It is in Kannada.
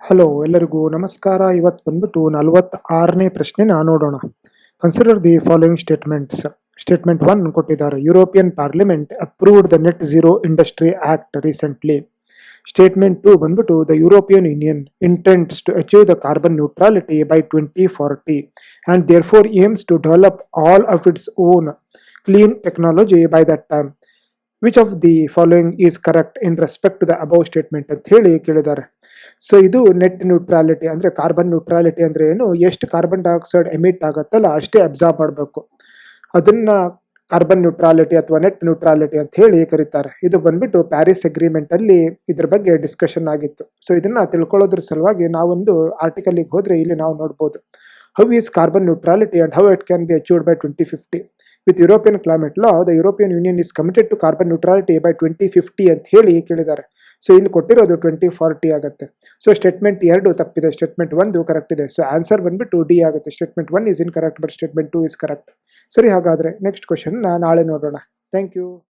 ಹಲೋ ಎಲ್ಲರಿಗೂ ನಮಸ್ಕಾರ. ಇವತ್ತು ಬಂದ್ಬಿಟ್ಟು ನಲವತ್ತಾರನೇ ಪ್ರಶ್ನೆನ ನೋಡೋಣ. Consider the following statements statement one ಕೊಟ್ಟಿದ್ದಾರೆ. European Parliament approved the Net Zero Industry Act recently statement two ಬಂದ್ಬಿಟ್ಟು the European Union intends to achieve the carbon neutrality by twenty forty and therefore aims to develop all of its own clean technology by that time which of the following is correct in respect the above statement ಅಂತ ಹೇಳಿ ಕೇಳಿದ್ದಾರೆ. ಸೊ ಇದು ನೆಟ್ ನ್ಯೂಟ್ರಾಲಿಟಿ ಅಂದರೆ ಕಾರ್ಬನ್ ನ್ಯೂಟ್ರಾಲಿಟಿ ಅಂದರೆ ಏನು? ಎಷ್ಟು ಕಾರ್ಬನ್ ಡೈಆಕ್ಸೈಡ್ ಎಮಿಟ್ ಆಗುತ್ತಲ್ಲ, ಅಷ್ಟೇ ಅಬ್ಸಾರ್ಬ್ ಮಾಡಬೇಕು. ಅದನ್ನು ಕಾರ್ಬನ್ ನ್ಯೂಟ್ರಾಲಿಟಿ ಅಥವಾ ನೆಟ್ ನ್ಯೂಟ್ರಾಲಿಟಿ ಅಂತ ಹೇಳಿ ಕರೀತಾರೆ. ಇದು ಬಂದ್ಬಿಟ್ಟು ಪ್ಯಾರಿಸ್ ಅಗ್ರಿಮೆಂಟ್ ಅಲ್ಲಿ ಇದ್ರ ಬಗ್ಗೆ ಡಿಸ್ಕಷನ್ ಆಗಿತ್ತು. ಸೊ ಇದನ್ನ ತಿಳ್ಕೊಳ್ಳೋದ್ರ ಸಲುವಾಗಿ ನಾವೊಂದು ಆರ್ಟಿಕಲ್ಗೆ ಹೋದರೆ ಇಲ್ಲಿ ನಾವು ನೋಡ್ಬೋದು. How is carbon neutrality and how it can be achieved by twenty fifty with European climate law the European union is committed to carbon neutrality by twenty fifty ಅಂತ ಹೇಳಿ ಕೇಳಿದ್ದಾರೆ. ಸೊ ಇಲ್ಲಿ ಕೊಟ್ಟಿರೋದು ಟ್ವೆಂಟಿ ಫಾರ್ಟಿ ಆಗುತ್ತೆ. ಸೊ ಸ್ಟೇಟ್ಮೆಂಟ್ ಎರಡು ತಪ್ಪಿದೆ. ಸ್ಟೇಟ್ಮೆಂಟ್ ಒಂದು ಕರೆಕ್ಟ್ ಇದೆ. ಸೊ ಆನ್ಸರ್ ಬಂದ್ಬಿಟ್ಟು ಡಿ ಆಗುತ್ತೆ. Statement one is incorrect but statement two is correct ಸರಿ, ಹಾಗಾದರೆ ನೆಕ್ಸ್ಟ್ ಕ್ವಶನ್ ನಾಳೆ ನೋಡೋಣ. Thank you